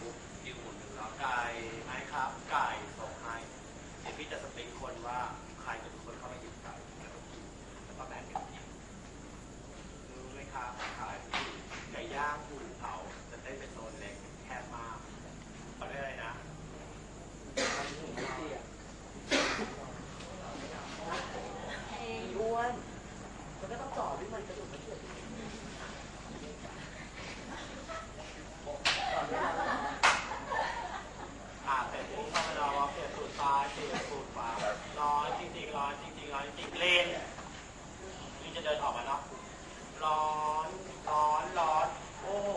ปุ๊บยืมหมุนหนึ่งแล้วไก่ไหมครับไก่สองไหมเดี๋ยวพี่จะสเปริคนว่า นี่จะเดินออกมาเนาะร้อนร้อนร้อน โอ้โห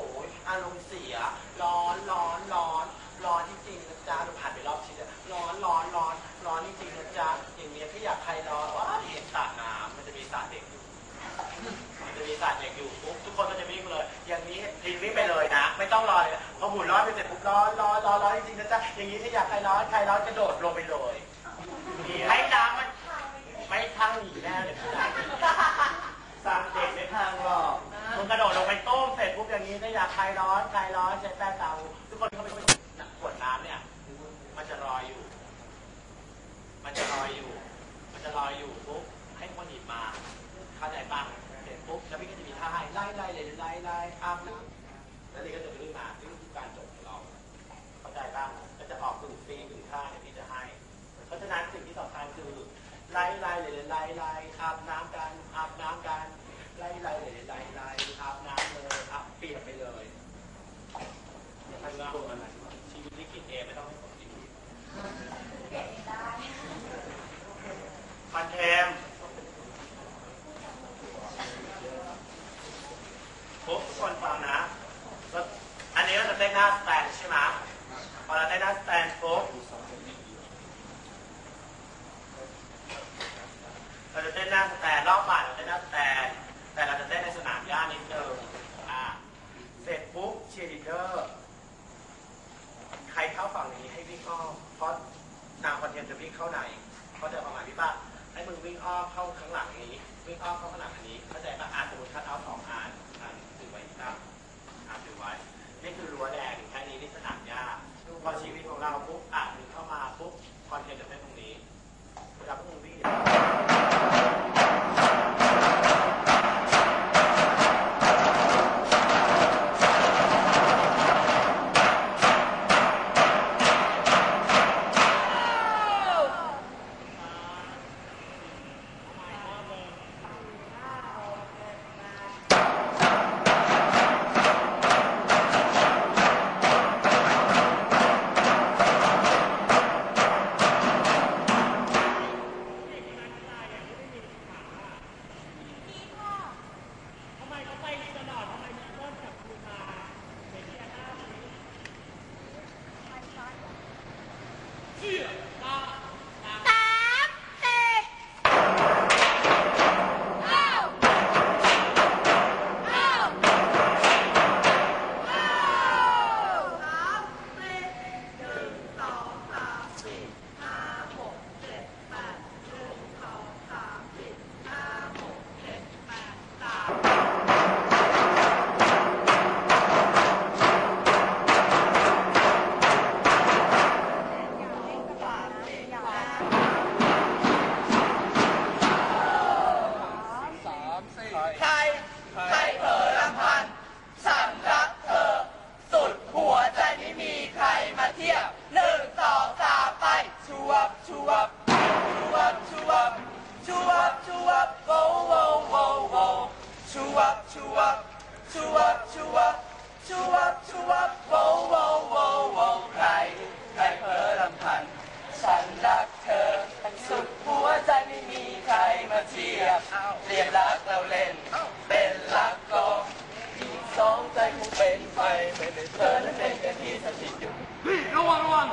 อารมณ์เสีย ร้อนร้อนร้อนร้อนจริงๆนะจ๊ะเราผ่านไปรอบชิดอะร้อนร้อนร้อนร้อนจริงๆนะจ๊ะอย่างเนี้ยถ้าอยากใครร้อนว้าเห็นสระน้ำมันจะมีสระเด็กอยู่มันจะมีสระเด็กอยู่ปุ๊บทุกคนก็จะวิ่งเลย อย่างนี้ทีมวิ่งไปเลยนะ ไม่ต้องรอเลยพอหมุนร้อนไปเสร็จปุ๊บร้อนร้อนร้อนร้อนจริงๆนะจ๊ะอย่างนี้ถ้าอยากใครร้อนใครร้อนกระโดดลงไปเลยให้น้ำมันไม่พังหนีแน่เลยพี่นา อย่างนี้ถ้าอยากใครร้อนใครร้อนใช้แป้งเตาทุกคนเขาไปขวดน้ำเนี่ย มันจะรอยอยู่ มันจะลอยอยู่ มันจะลอยอยู่ปุ๊บให้คนหยิบมาเข้าใจปะเสร็จปุ๊บแล้วพี่ก็จะมีท่าให้ไล่ไล่เลยไล่ไล่อาบน้ำแล้วนี่ก็จะขึ้นมานี่คือการจบของเราเข้าใจปะก็จะออกกึ่งฟรีกึ่งท่าเนี่ยพี่จะให้ เพราะฉะนั้นสิ่งที่สำคัญคือไล่ไล่เลยไล่ไล่อาบน้ำกันอาบน้ำกันไล่ไล่เลยไล่ไล่อาบน้ำเลยอาบเปียกไปเลยอย่าทำงานอะไรชีวิตลิขิตเองไม่ต้องให้ผมลิขิต มันเทมปุ๊บทุกคนฟังนะแล้วอันนี้เราจะเต้นหน้าสแตนใช่ไหมพอเราเต้นหน้าสแตนปุ๊บเราจะเต้นหน้าสแตนรอบบ่ายเราเต้นหน้าสแตนแต่เราจะเต้นในสนามหญ้านิดนึงอ่าเสร็จปุ๊บเชี ยร์ลีดเดอร์ใครเข้าฝั่งนี้ให้วิ่งอ้อมเพราะนางคอนเทนต์จะวิ่งเข้าไหนเขาใจะประมาณพี่ป้าให้มึงวิ่งอ้อมเข้าข้างหลังนี้ วิ่งอ้อมเข้าข้างหลังอันนี้ เข้าใจป่ะอาสมมติคัดเอาสองอ่านอ่านถือไว้พี่ป้าอ่านถือไว้ นี่คือรั้วแดงแค่นี้นี่สนามหญ้าพอชีวิตของเราปุ๊บอ่านมึงเข้ามาปุ๊บคอนเทนต์จะเป็ up, chew up, chew up, chew up, chew up, chew up, whoa, whoa, ใครใครเพ้อลำพัน ฉันรักเธอสุดหัวใจไม่มีใครมาเทียบเรียบรักเราเล่น เป็นรักก็อีกสองใจคงเป็นไปเธอนั้นเป็นแค่ที่สถิอยู่ระวังระวัง